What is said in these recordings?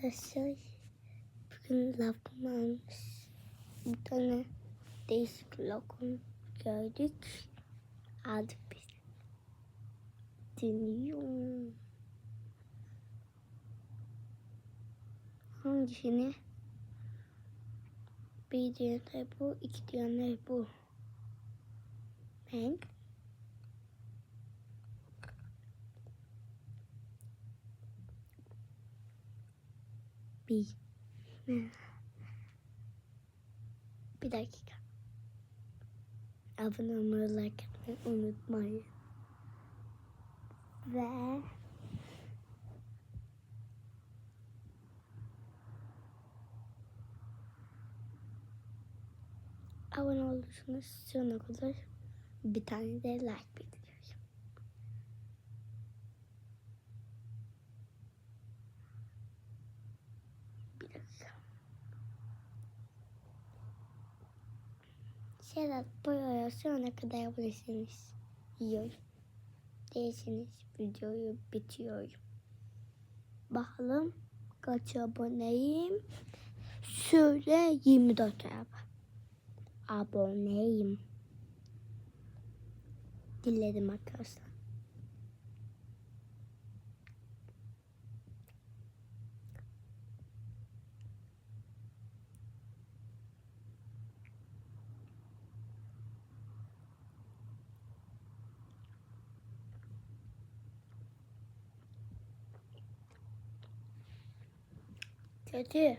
Arkadaşlar bugün lokum almış. Bir tane değişik lokum gördük. Aldık biz. Dinliyorum. Hangisini? Bir diğeri bu, iki diğeri bu. Ben bir bir dakika. Abone olmayı, like etmeyi unutmayın. Ve abone olursanız sonuna kadar bir tane de like bekliyorum. Sedat buraya sonuna kadar yapabilirsiniz. Yiyorum. Değilseniz videoyu bitiriyorum. Bakalım kaç aboneyim. Şöyle 24 abone. Aboneyim. Diledim arkadaşlar. Kötü.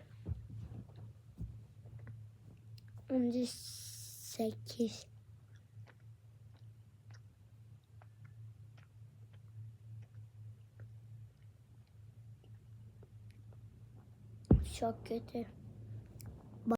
18 Çok kötü.